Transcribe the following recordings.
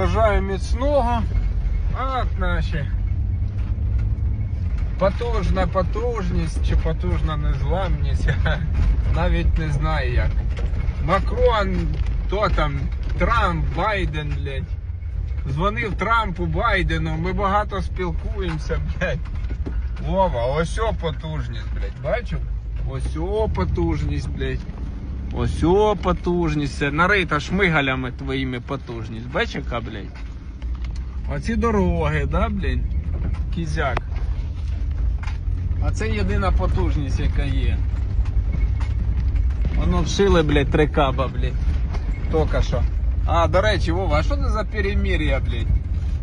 Бажаю міцного. От наші. Потужна потужність чи потужна незламність. Навіть не знаю як. Макрон, то там, Трамп, Байден, блядь. Дзвонив Трампу, Байдену, ми багато спілкуємося, блядь. Вова, ось о потужність, блядь, бачив? Ось о потужність, блядь. Ось о потужність. Нарита шмигалями твоїми потужність. Бачиш, яка, блядь? Оці дороги, да, блядь? Кізяк. А це єдина потужність, яка є. Воно вшили, блядь, три каба, блядь. Тока що. А, до речі, Вова, а що це за перемір'я, блядь?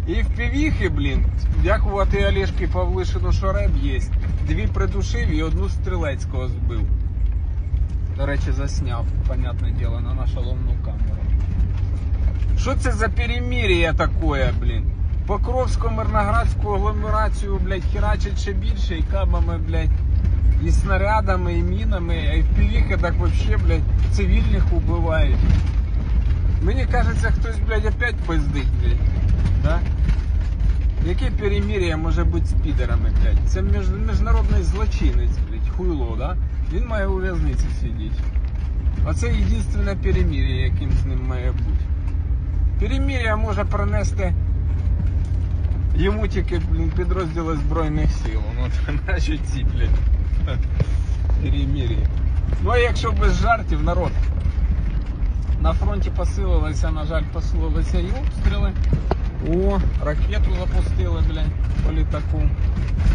І в півіхи, блін, дякувати Олешки Павлишину Шореб є. Дві придушив і одну стрілецького збив. До речі, засняв, понятне діло, на нашу ломну камеру. Що це за перемір'я таке, блін? Покровську мирноградську агломерацію, блядь, херачить ще більше і кабами, блядь, і снарядами, і мінами, і в півіхи так вообще, блядь, цивільних убивають. Мені кажеться, хтось, блядь, опять пиздить, блядь. Да? Яке перемір'я може бути з підерами, блядь? Це між, міжнародний злочинець, блядь, хуйло, да? Він має у в'язниці сидіти. Оце єдине перемір'я, яким з ним має бути. Перемір'я може принести йому тільки, блін, підрозділи Збройних сил. Ну, це наші ці, блядь. Перемір'я. Ну а якщо без жартів, народ. На фронті посилилися, на жаль, посилилися і обстріли. О, ракету запустили, блядь, по літаку.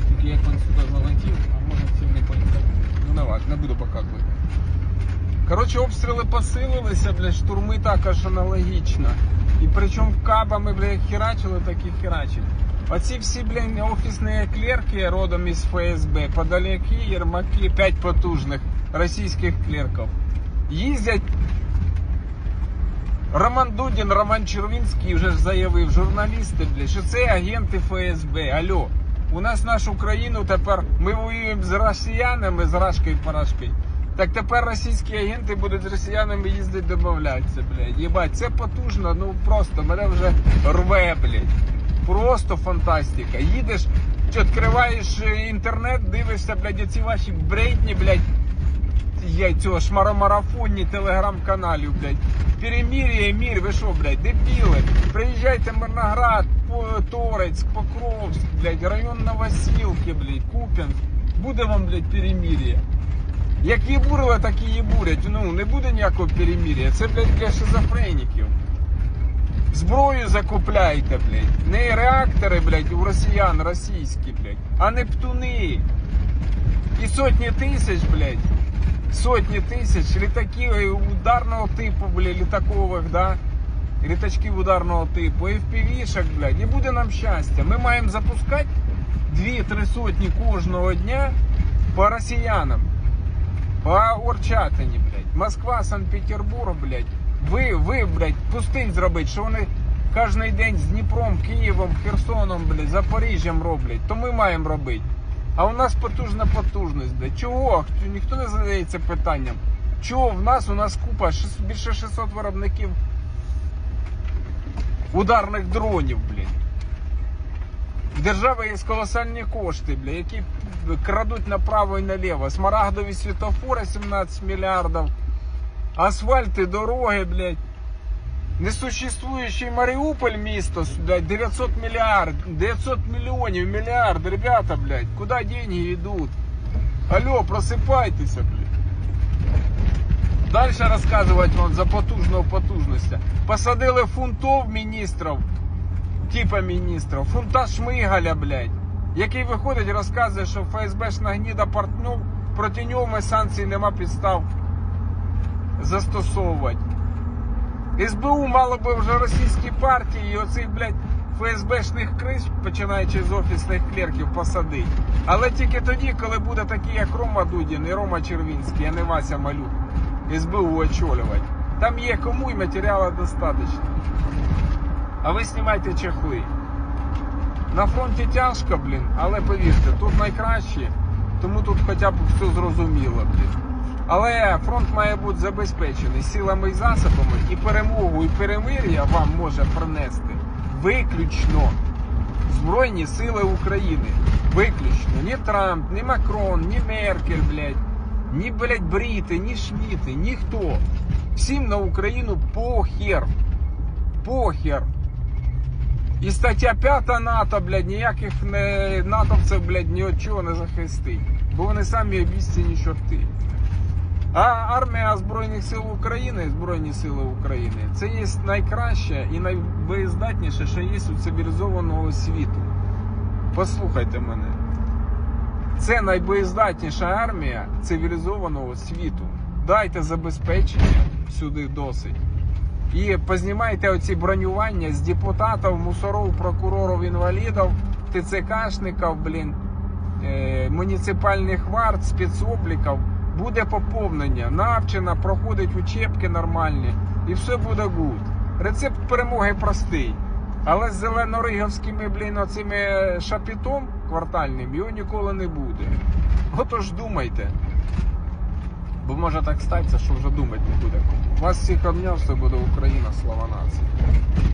Тільки як він сюди залетів, а може цим не політав. Ну не важно, не буду показувати. Коротше, обстріли посилилися, блядь, штурми також аналогічно. І причому кабами, блядь, як херачили, так і херачили. Оці всі, блядь, офісні клерки родом із ФСБ, подаляки, єрмаки, п'ять потужних російських клерків. Їздять Роман Дудін, Роман Червінський вже ж заявив, журналісти, що це агенти ФСБ. Алло, у нас нашу країну тепер ми воюємо з росіянами, з Рашкою Парашкою. Так тепер російські агенти будуть з росіянами їздити домовлятися, блядь. Єбать, це потужно, ну просто мене вже рве, блядь. Просто фантастика. Їдеш, відкриваєш е, інтернет, дивишся, блядь, оці ваші бредні, блядь, я цього шмаромарафонні телеграм-каналів, блядь. Перемір'я, мір, ви що, блядь, дебіли? Приїжджайте в Мирноград, Торецьк, Покровськ, блядь, район Новосілки, блядь, Куп'янськ. Буде вам, блядь, перемір'я. Як їбурили, так і їбурять. Ну, не буде ніякого перемір'я. Це, блядь, для шизофреніків. Зброю закупляйте, блядь. Не реактори, блядь, у росіян російські, блядь, а нептуни. І сотні тисяч, блядь. Сотні тисяч літаків ударного типу, блядь, літакових, да? Літачків ударного типу, FPV-шок, блядь, і буде нам щастя. Ми маємо запускати 2-3 сотні кожного дня по росіянам. По Орчатині, блядь. Москва, Санкт-Петербург, блядь. Ви, ви, блядь, пустинь зробить, що вони кожен день з Дніпром, Києвом, Херсоном, блядь, Запоріжжям роблять, то ми маємо робити. А у нас потужна потужність, блядь. Чого? Ніхто не задається питанням. Чого в нас? У нас купа, більше 600 виробників ударних дронів, блядь. В держави є колосальні кошти, бля, які крадуть направо і наліво. Смарагдові світофори 17 мільярдів, асфальти, дороги, блядь. Несуществуючий Маріуполь місто, блядь, 900 мільярд, 900 мільйонів, мільярд, ребята, блядь, куди деньги йдуть? Алло, просипайтеся, блядь. Дальше розказувати вам за потужну потужність. Посадили фунтов міністрів, типа міністрів, фунта Шмигаля, блядь, який виходить і розказує, що ФСБшна гніда партнер, проти нього санкцій нема підстав застосовувати. СБУ мало би вже російські партії і оцих, блядь, ФСБшних крис, починаючи з офісних клерків, посадить. Але тільки тоді, коли буде такий, як Рома Дудін і Рома Червінський, а не Вася Малюк, СБУ очолювати. Там є кому і матеріалу достатньо. А ви знімайте чехли. На фронті тяжко, блін, але повірте, тут найкраще, тому тут хоча б все зрозуміло, блін. Але фронт має бути забезпечений силами і засобами, і перемогу, і перемир'я вам може принести виключно Збройні Сили України. Виключно. Ні Трамп, ні Макрон, ні Меркель, блядь, ні, блядь, Бріти, ні Шміти, ніхто. Всім на Україну похер. Похер. І стаття 5 НАТО, блядь, ніяких не натовців, блядь, ні від чого не захистить. Бо вони самі обіцяні чорти. А армія Збройних сил України, Збройні Сили України, це є найкраще і найбоєздатніше, що є у цивілізованого світу. Послухайте мене. Це найбоєздатніша армія цивілізованого світу. Дайте забезпечення сюди досить. І познімайте оці бронювання з депутатів, мусоров, прокурорів, інвалідів, ТЦКшників, блін, е, муніципальних варт, спецобліків. Буде поповнення, навчена, проходить учебки нормальні, і все буде гуд. Рецепт перемоги простий. Але з зелено-риговськими, блін, оцими шапітом квартальним його ніколи не буде. Отож думайте. Бо може так статися, що вже думати не буде. Вас всіх обняв, все буде Україна, слава нації.